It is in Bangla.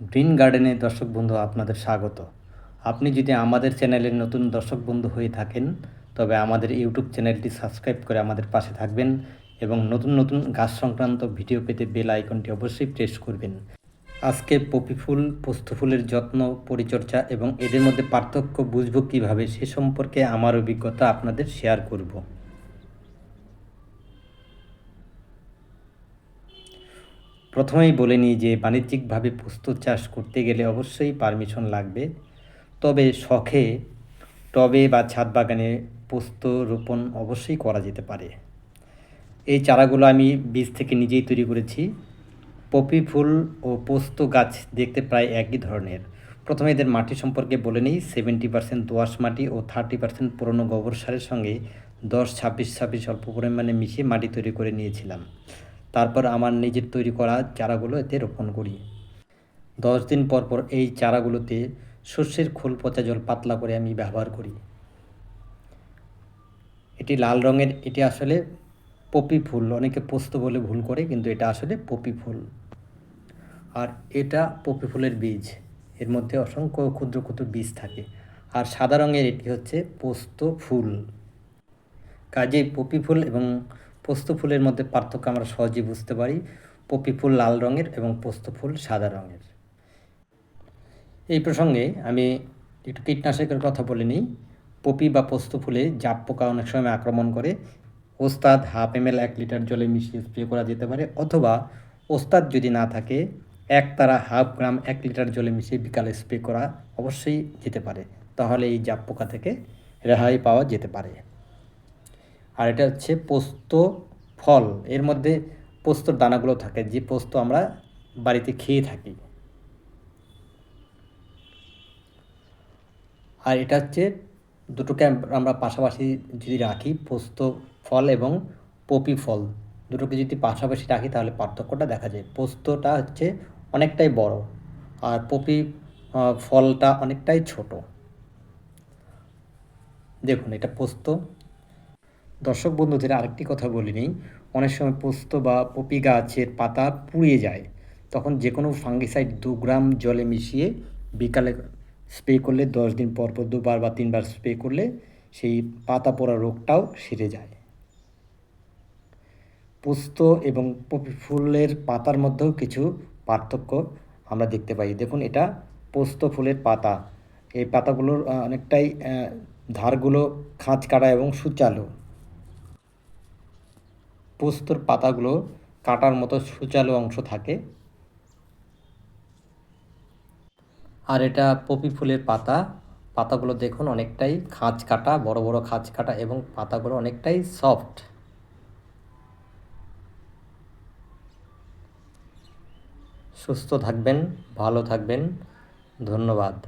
গ্রিন গার্ডেনের দর্শক বন্ধু আপনাদের স্বাগত। আপনি যদি আমাদের চ্যানেলের নতুন দর্শক বন্ধু হয়ে থাকেন, তবে আমাদের ইউটিউব চ্যানেলটি সাবস্ক্রাইব করে আমাদের পাশে থাকবেন এবং নতুন নতুন গাছ সংক্রান্ত ভিডিও পেতে বেল আইকনটি অবশ্যই প্রেস করবেন। আজকে পপি ফুল, পোস্ত ফুলের যত্ন, পরিচর্যা এবং এদের মধ্যে পার্থক্য বুঝব কীভাবে সে সম্পর্কে আমার অভিজ্ঞতা আপনাদের শেয়ার করব। প্রথমেই বলে নিই যে, বাণিজ্যিকভাবে পোস্ত চাষ করতে গেলে অবশ্যই পারমিশন লাগবে। তবে শখে টবে বা ছাদ বাগানে পোস্ত রোপণ অবশ্যই করা যেতে পারে। এই চারাগুলো আমি বীজ থেকে নিজেই তৈরি করেছি। পপি ফুল ও পোস্ত গাছ দেখতে প্রায় একই ধরনের। প্রথমে এদের মাটি সম্পর্কে বলে নিই, সেভেন্টি পার্সেন্ট দোআঁশ মাটি ও থার্টি পার্সেন্ট পুরনো গোবর সারের সঙ্গে দশ, ছাব্বিশ ছাব্বিশ অল্প পরিমাণে মিশিয়ে মাটি তৈরি করে নিয়েছিলাম। তারপর আমার নিজের তৈরি করা চারাগুলো এতে রোপণ করি। দশ দিন পর পর এই চারাগুলোতে শস্যের খোল পচা জল পাতলা করে আমি ব্যবহার করি। এটি লাল রঙের, এটি আসলে পপি ফুল, অনেকে পোস্ত বলে ভুল করে, কিন্তু এটা আসলে পপি ফুল। আর এটা পপি ফুলের বীজ, এর মধ্যে অসংখ্য ক্ষুদ্র ক্ষুদ্র বীজ থাকে। আর সাদা রঙের এটি হচ্ছে পোস্ত ফুল। কাজেই পপি ফুল এবং পোস্ত ফুলের মধ্যে পার্থক্য আমরা সহজেই বুঝতে পারি। পপি ফুল লাল রঙের এবং পোস্ত ফুল সাদা রঙের। এই প্রসঙ্গে আমি একটু কীটনাশকের কথা বলে নিই। পপি বা পোস্ত ফুলে জাপ পোকা অনেক সময় আক্রমণ করে। ওস্তাদ হাফ এম এল এক লিটার জলে মিশিয়ে স্প্রে করা যেতে পারে অথবা ওস্তাদ যদি না থাকে, এক তারা হাফ গ্রাম এক লিটার জলে মিশিয়ে বিকালে স্প্রে করা অবশ্যই যেতে পারে। তাহলে এই জাপ পোকা থেকে রেহাই পাওয়া যেতে পারে। আর এটা হচ্ছে পোস্ত ফল। এর মধ্যে পোস্তর দানাগুলো থাকে, যে পোস্ত আমরা বাড়িতে খেয়ে থাকি। আর এটা হচ্ছে দুটোকে আমরা পাশাপাশি যদি রাখি পোস্ত ফল এবং পপি ফল, দুটোকে যদি পাশাপাশি রাখি তাহলে পার্থক্যটা দেখা যায়। পোস্তটা হচ্ছে অনেকটাই বড় আর পপি ফলটা অনেকটাই ছোট। দেখুন, এটা পোস্ত দর্শক বন্ধুদের আরেকটি কথা বলি নিই। অনেক সময় পোস্ত বা পপি গাছের পাতা পুড়িয়ে যায়। তখন যে কোনো ফাঙ্গিসাইড দু গ্রাম জলে মিশিয়ে বিকালে স্প্রে করলে, দশ দিন পর পর দুবার বা তিনবার স্প্রে করলে সেই পাতা পোড়া রোগটাও সেরে যায়। পোস্ত এবং পপি ফুলের পাতার মধ্যেও কিছু পার্থক্য আমরা দেখতে পাই। দেখুন, এটা পোস্ত ফুলের পাতা। এই পাতাগুলোর অনেকটাই ধারগুলো খাঁচ কাটা এবং সুচালো। পোস্তর পাতাগুলো কাটার মতো সুচালো অংশ থাকে। আর এটা পপি ফুলের পাতা। পাতাগুলো দেখুন অনেকটাই খাঁজ কাটা, বড় বড় খাঁজ কাটা এবং পাতাগুলো অনেকটাই সফট। সুস্থ থাকবেন, ভালো থাকবেন। ধন্যবাদ।